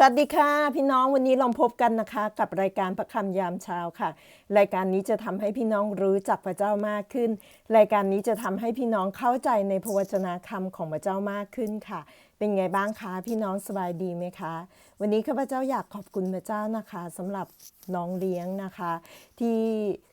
สวัสดีค่ะพี่น้องวันนี้เราพบกันนะคะ กับรายการพระคำยามเช้าค่ะ รายการนี้จะทำให้พี่น้องรู้จักพระเจ้ามากขึ้น รายการนี้จะทำให้พี่น้องเข้าใจในพระวจนะคำของพระเจ้ามากขึ้นค่ะ เป็นไงบ้างคะพี่น้องสบายดีไหมคะ วันนี้ข้าพเจ้าอยากขอบคุณพระเจ้านะคะสำหรับน้องเลี้ยงนะคะ ที่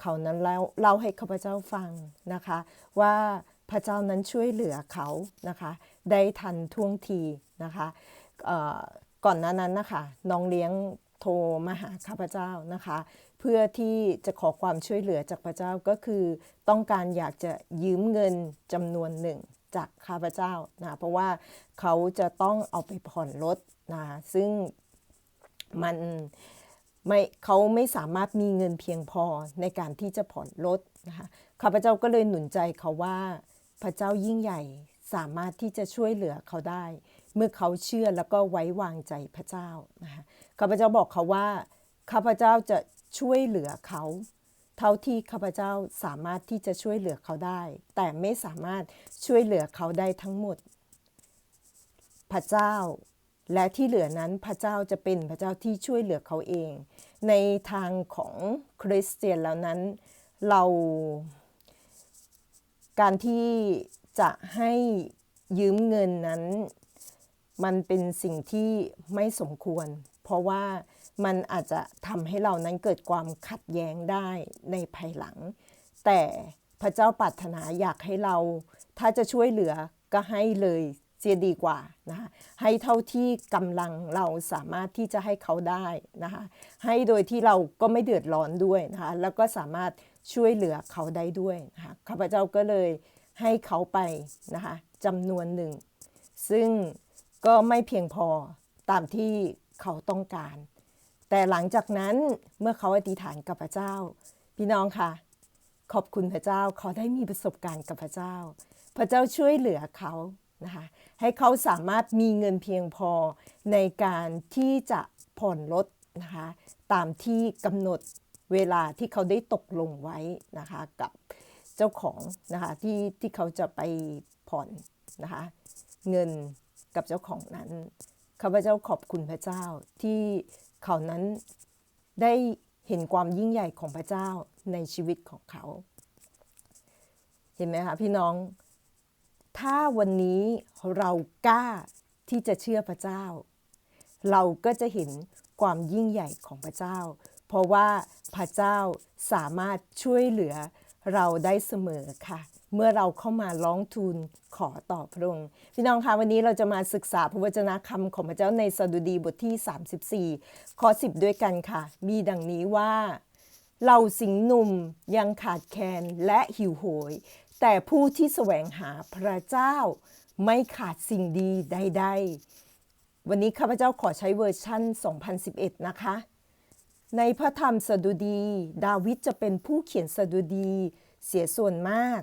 เขานั้นเล่าเล่าให้ข้าพเจ้าฟังนะคะ ว่าพระเจ้านั้นช่วยเหลือเขานะคะ ได้ทันท่วงทีนะคะเอ่อ ก่อนหน้านั้นนะคะน้องเลี้ยงโทรมาหาข้าพเจ้านะคะ เพื่อที่จะขอความช่วยเหลือจากพระเจ้าก็คือ ต้องการอยากจะยืมเงินจำนวนหนึ่งจากข้าพเจ้านะเพราะว่าเขาจะต้องเอาไปผ่อนรถนะซึ่งมันไม่เขาไม่สามารถมีเงินเพียงพอในการที่จะผ่อนรถนะคะข้าพเจ้าก็เลยหนุนใจเขาว่าพระเจ้ายิ่งใหญ่สามารถที่จะช่วยเหลือเขาได้ เมื่อเขาเชื่อแล้วก็ไว้วางใจพระเจ้านะคะข้าพเจ้าบอกเขาว่าข้าพเจ้าจะช่วยเหลือเขา เท่าที่ข้าพเจ้าสามารถที่จะช่วยเหลือเขาได้ แต่ไม่สามารถช่วยเหลือเขาได้ทั้งหมด พระเจ้า และที่เหลือนั้นพระเจ้าจะเป็นพระเจ้าที่ช่วยเหลือเขาเอง ในทางของคริสเตียนแล้วนั้นเราการที่จะให้ยืมเงินนั้น มันเป็นสิ่งที่ไม่สมควร เพราะว่ามันอาจจะทำให้เรานั้นเกิดความขัดแย้งได้ในภายหลัง แต่พระเจ้าปรารถนาอยากให้เรา ถ้าจะช่วยเหลือก็ให้เลยเสียดีกว่านะคะให้เท่าที่กำลังเราสามารถที่จะให้เขาได้นะคะให้โดยที่เราก็ไม่เดือดร้อนด้วยนะคะแล้วก็สามารถช่วยเหลือเขาได้ด้วยนะคะข้าพเจ้าก็เลยให้เขาไปนะคะจำนวนหนึ่ง ซึ่ง ก็ไม่เพียงพอตามที่เขาต้องการ แต่หลังจากนั้นเมื่อเขาอธิษฐานกับพระเจ้า พี่น้องค่ะขอบคุณพระเจ้าเขาได้มีประสบการณ์กับพระเจ้า พระเจ้าช่วยเหลือเขานะคะให้เขาสามารถมีเงินเพียงพอในการที่จะผ่อนรถนะคะตามที่กำหนดเวลาที่เขาได้ตกลงไว้นะคะกับเจ้าของนะคะที่ที่เขาจะไปผ่อนนะคะเงิน กับเจ้าของนั้นข้าพเจ้าขอบคุณพระเจ้าที่เขานั้นได้เห็นความยิ่งใหญ่ของพระเจ้าในชีวิตของเขา เห็นไหมคะพี่น้อง ถ้าวันนี้เรากล้าที่จะเชื่อพระเจ้า เราก็จะเห็นความยิ่งใหญ่ของพระเจ้า เพราะว่าพระเจ้าสามารถช่วยเหลือเราได้เสมอค่ะ เมื่อเราเข้ามาร้องทูลขอต่อพระองค์พี่น้องคะวันนี้เราจะมาศึกษาพระวจนะคำของพระเจ้าในสดุดีบทที่ 34 ข้อ 10 ด้วยกันค่ะ มีดังนี้ว่าเราสิงหนุ่มยังขาดแคลนและหิวโหย แต่ผู้ที่แสวงหาพระเจ้าไม่ขาดสิ่งดีใดๆ วันนี้ข้าพเจ้าขอใช้เวอร์ชั่น 2011 นะคะ ในพระธรรมสดุดี ดาวิดจะเป็นผู้เขียนสดุดีเสียส่วนมาก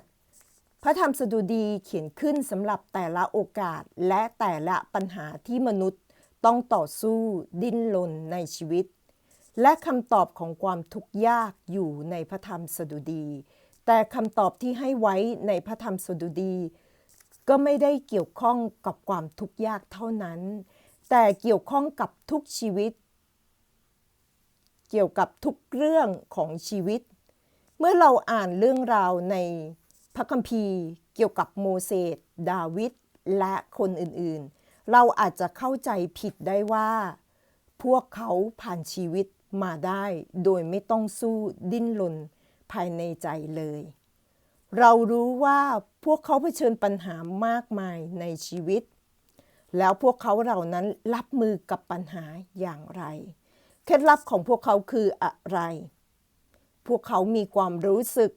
พระธรรมสดุดีเขียนขึ้นสำหรับแต่ละโอกาสและแต่ละปัญหาที่มนุษย์ต้องต่อสู้ดิ้นรนในชีวิต และคำตอบของความทุกข์ยากอยู่ในพระธรรมสดุดี แต่คำตอบที่ให้ไว้ในพระธรรมสดุดี ก็ไม่ได้เกี่ยวข้องกับความทุกข์ยากเท่านั้น แต่เกี่ยวข้องกับทุกชีวิต เกี่ยวกับทุกเรื่องของชีวิต เมื่อเราอ่านเรื่องราวใน พระคัมภีร์เกี่ยวกับโมเสสดาวิดและคนอื่นๆ เราอาจจะเข้าใจผิดได้ว่า พวกเขาผ่านชีวิตมาได้โดยไม่ต้องสู้ดิ้นรนภายในใจเลย เรารู้ว่าพวกเขาเผชิญปัญหามากมายในชีวิต แล้วพวกเขาเหล่านั้นรับมือกับปัญหาอย่างไร เคล็ดลับของพวกเขาคืออะไร พวกเขามีความรู้สึก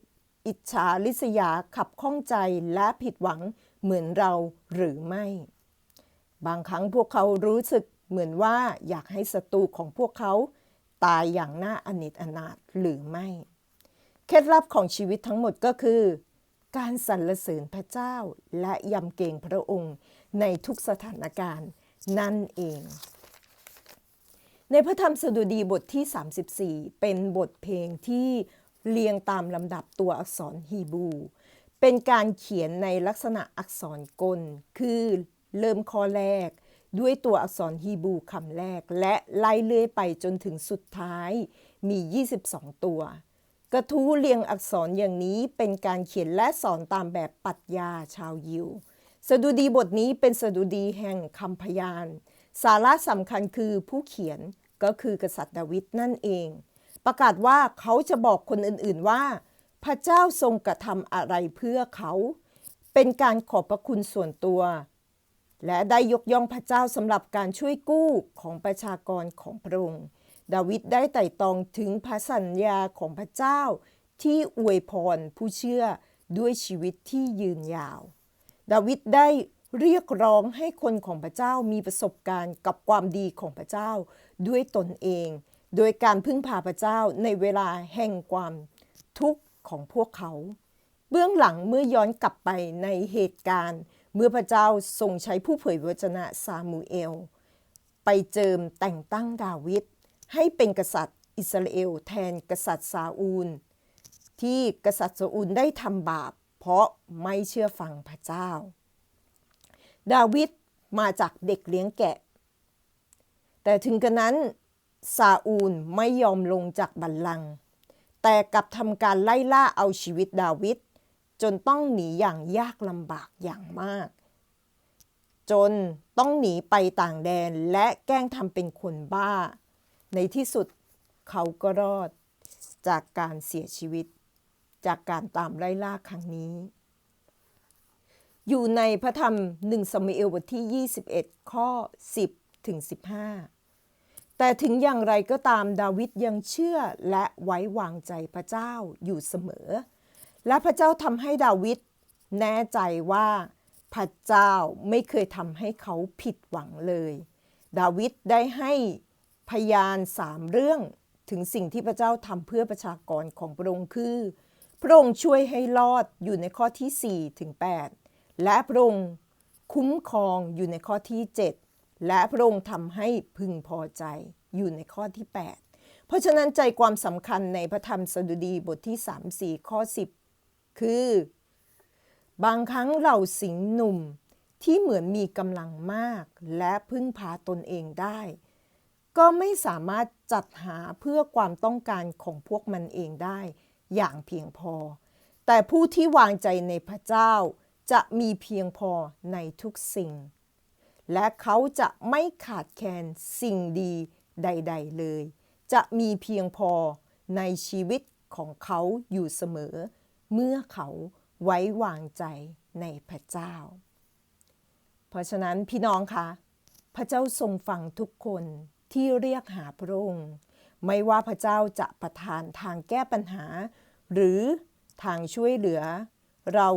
อิจฉาริษยาขับข้องใจและผิดหวังเหมือนเราหรือไม่ บางครั้งพวกเขารู้สึกเหมือนว่าอยากให้ศัตรูของพวกเขา ตายอย่างน่าอนิจอนาถหรือไม่ เคล็ดลับของชีวิตทั้งหมดก็คือ การสรรเสริญพระเจ้าและยำเกรงพระองค์ในทุกสถานการณ์นั่นเอง ในพระธรรมสดุดีบทที่ 34 เป็นบทเพลงที่ เรียงตามลำดับตัวอักษรฮีบรูเป็นการเขียนในลักษณะอักษรกล คือเริ่มข้อแรก ด้วยตัวอักษรฮีบรูคำแรก และไล่เลื่อยไปจนถึงสุดท้ายมี 22 ตัว กระทู้เรียงอักษรอย่างนี้เป็นการเขียนและสอนตามแบบปรัชญาชาวยิว สดุดีบทนี้เป็นสดุดีแห่งคำพยาน สาระสำคัญคือผู้เขียนก็คือกษัตริย์ดาวิดนั่นเอง ประกาศว่าเขาจะบอกคนอื่นๆว่า พระเจ้าทรงกระทำอะไรเพื่อเขา เป็นการขอบพระคุณส่วนตัว และได้ยกย่องพระเจ้าสำหรับการช่วยกู้ของประชากรของพระองค์ดาวิดได้ไต่ตองถึงพระสัญญาของพระเจ้า ที่อวยพรผู้เชื่อด้วยชีวิตที่ยืนยาว ดาวิดได้เรียกร้องให้คนของพระเจ้ามีประสบการณ์กับความดีของพระเจ้าด้วยตนเอง โดยการพึ่งพาพระเจ้าในเวลาแห่งความทุกข์ของพวกเขา เบื้องหลังเมื่อย้อนกลับไปในเหตุการณ์ เมื่อพระเจ้าทรงใช้ผู้เผยวจนะซามูเอล ไปเจิมแต่งตั้งดาวิดให้เป็นกษัตริย์อิสราเอลแทนกษัตริย์ซาอูล ที่กษัตริย์ซาอูลได้ทำบาป เพราะไม่เชื่อฟังพระเจ้า ดาวิดมาจากเด็กเลี้ยงแกะ แต่ถึงกระนั้น ซาอูลไม่ยอมลงจากบัลลังก์แต่กลับทำการไล่ล่าเอาชีวิตดาวิดจนต้องหนีอย่างยากลำบากอย่างมาก จนต้องหนีไปต่างแดนและแกล้งทำเป็นคนบ้า ในที่สุดเขาก็รอดจากการเสียชีวิต จากการตามไล่ล่าครั้งนี้ อยู่ในพระธรรมหนึ่งสมัยเอลบทที่ 21 ข้อ 10 ถึง 15 แต่ถึงอย่างไรก็ตามดาวิดยังเชื่อและไว้วางใจพระเจ้าอยู่เสมอ และพระเจ้าทำให้ดาวิดแน่ใจว่าพระเจ้าไม่เคยทำให้เขาผิดหวังเลย ดาวิดได้ให้พยานสามเรื่องถึงสิ่งที่พระเจ้าทำเพื่อประชากรของพระองค์คือ พระองค์ช่วยให้รอดอยู่ในข้อที่4ถึง8และพระองค์คุ้มครองอยู่ในข้อที่ 7 และพระองค์ทำให้พึงพอใจอยู่ในข้อที่ 8 เพราะฉะนั้นใจความสำคัญในพระธรรมสดุดีบทที่ 3 4 ข้อ 10 คือ บางครั้งเราสิงห์หนุ่มที่เหมือนมีกำลังมาก และพึ่งพาตนเองได้ ก็ไม่สามารถจัดหาเพื่อความต้องการของพวกมันเองได้ อย่างเพียงพอ แต่ผู้ที่วางใจในพระเจ้าจะมีเพียงพอในทุกสิ่ง และเขาจะไม่ขาดแคลนสิ่งดีใด ๆ เลย จะมีเพียงพอในชีวิตของเขาอยู่เสมอ เมื่อเขาไว้วางใจในพระเจ้า เพราะฉะนั้นพี่น้องคะพระเจ้าทรงฟังทุกคนที่เรียกหาพระองค์ไม่ว่าพระเจ้าจะประทานทางแก้ปัญหา หรือทางช่วยเหลือ เรา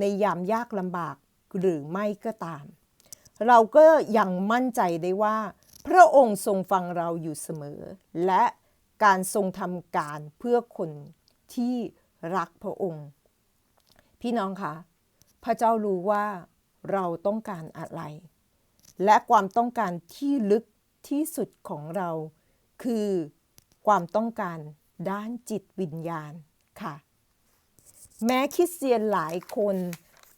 ในยามยากลำบากหรือไม่ก็ตาม เราก็ยังมั่นใจได้ว่า พระองค์ทรงฟังเราอยู่เสมอ และการทรงทำการเพื่อคนที่รักพระองค์ พี่น้องคะพระเจ้ารู้ว่าเราต้องการอะไร และความต้องการที่ลึกที่สุดของเรา คือความต้องการด้านจิตวิญญาณค่ะ แม้คริสเตียนหลายคน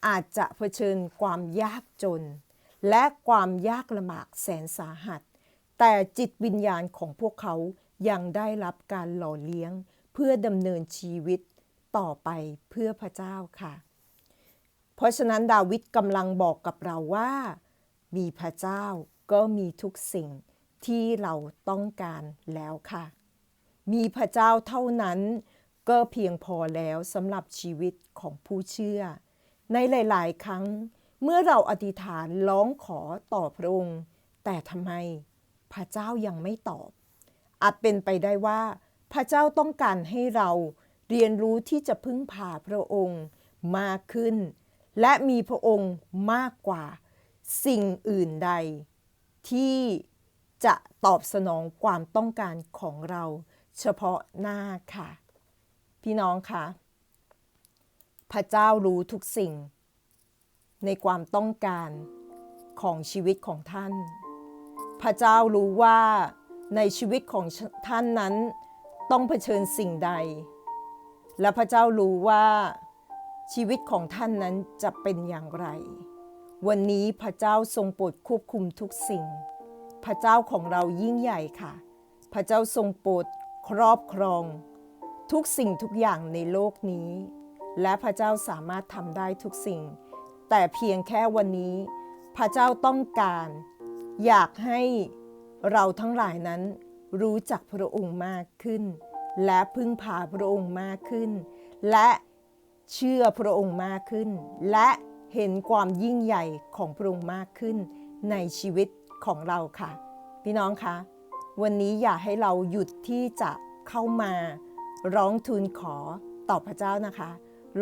อาจจะเผชิญความยากจน และความยากลำบากแสนสาหัส แต่จิตวิญญาณของพวกเขายังได้รับการหล่อเลี้ยง เพื่อดำเนินชีวิตต่อไปเพื่อพระเจ้าค่ะ เพราะฉะนั้นดาวิดกำลังบอกกับเราว่า มีพระเจ้าก็มีทุกสิ่งที่เราต้องการแล้วค่ะ มีพระเจ้าเท่านั้นก็เพียงพอแล้วสำหรับชีวิตของผู้เชื่อ ในหลาย ๆ ครั้ง เมื่อเราอธิษฐานร้องขอต่อพระองค์ แต่ทำไมพระเจ้ายังไม่ตอบ อาจเป็นไปได้ว่า พระเจ้าต้องการให้เราเรียนรู้ที่จะพึ่งพาพระองค์มากขึ้น และมีพระองค์มากกว่าสิ่งอื่นใด ที่จะตอบสนองความต้องการของเราเฉพาะหน้าค่ะ พี่น้องคะพระเจ้ารู้ทุกสิ่ง ในความต้องการของชีวิตของท่าน พระเจ้ารู้ว่าในชีวิตของท่านนั้นต้องเผชิญสิ่งใด และพระเจ้ารู้ว่าชีวิตของท่านนั้นจะเป็นอย่างไร วันนี้พระเจ้าทรงโปรดควบคุมทุกสิ่ง พระเจ้าของเรายิ่งใหญ่ค่ะ พระเจ้าทรงโปรดครอบครอง ทุกสิ่งทุกอย่างในโลกนี้ และพระเจ้าสามารถทำได้ทุกสิ่ง แต่เพียงแค่วันนี้ พระเจ้าต้องการ อยากให้เราทั้งหลายนั้นรู้จักพระองค์มากขึ้น และพึ่งพาพระองค์มากขึ้น และเชื่อพระองค์มากขึ้น และเห็นความยิ่งใหญ่ของพระองค์มากขึ้น ในชีวิตของเราค่ะ พี่น้องคะวันนี้อย่าให้เราหยุดที่จะเข้ามา ร้องทูลขอต่อพระเจ้านะคะ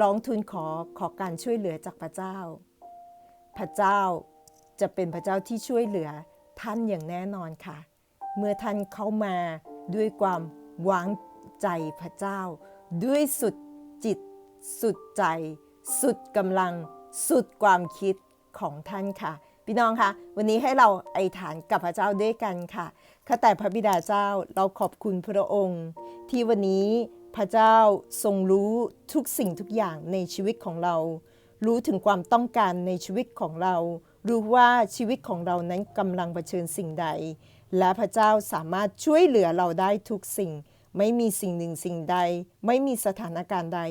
ร้องทูลขอขอการช่วยเหลือจากพระเจ้า พระเจ้าจะเป็นพระเจ้าที่ช่วยเหลือท่านอย่างแน่นอนค่ะ เมื่อท่านเข้ามาด้วยความวางใจพระเจ้า ด้วยสุดจิต สุดใจ สุดกำลัง สุดความคิดของท่านค่ะ พี่น้องคะวันนี้ให้เราไอฐานกับพระเจ้าด้วยกันค่ะข้าแต่พระบิดาเจ้าเราขอบคุณพระองค์ ที่วันนี้ พระเจ้าทรงรู้ทุกสิ่งทุกอย่างในชีวิตของเรา รู้ถึงความต้องการในชีวิตของเรา รู้ว่าชีวิตของเรานั้นกำลังเผชิญสิ่งใด และพระเจ้าสามารถช่วยเหลือเราได้ทุกสิ่ง ไม่มีสิ่งหนึ่งสิ่งใด ไม่มีสถานการณ์ใด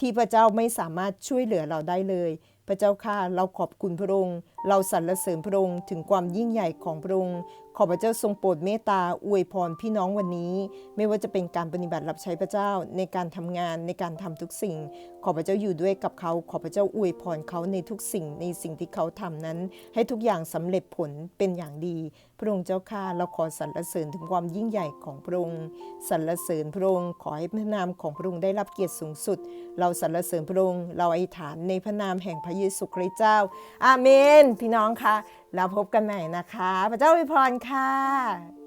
ที่พระเจ้าไม่สามารถช่วยเหลือเราได้เลย พระเจ้าข้าเราขอบคุณพระองค์ เราสรรเสริญพระองค์ถึงความยิ่งใหญ่ของพระองค์ ขอพระเจ้าทรงโปรดเมตตาอวยพรพี่น้องวันนี้ ไม่ว่าจะเป็นการปฏิบัติรับใช้พระเจ้าในการทำงานในการทำทุกสิ่ง ขอพระเจ้าอยู่ด้วยกับเขา ขอพระเจ้าอวยพรเขาในทุกสิ่งในสิ่งที่เขาทำนั้น ให้ทุกอย่างสำเร็จผลเป็นอย่างดี พระองค์เจ้าข้าเราขอสรรเสริญถึงความยิ่งใหญ่ของพระองค์สรรเสริญพระองค์ขอให้พระนามของพระองค์ได้รับเกียรติสูงสุด เราสรรเสริญพระองค์เราอธิษฐานในพระนามแห่งพระเยซูคริสต์เจ้า อาเมนพี่น้องคะแล้วพบกันใหม่นะคะ พระเจ้าอวยพรค่ะ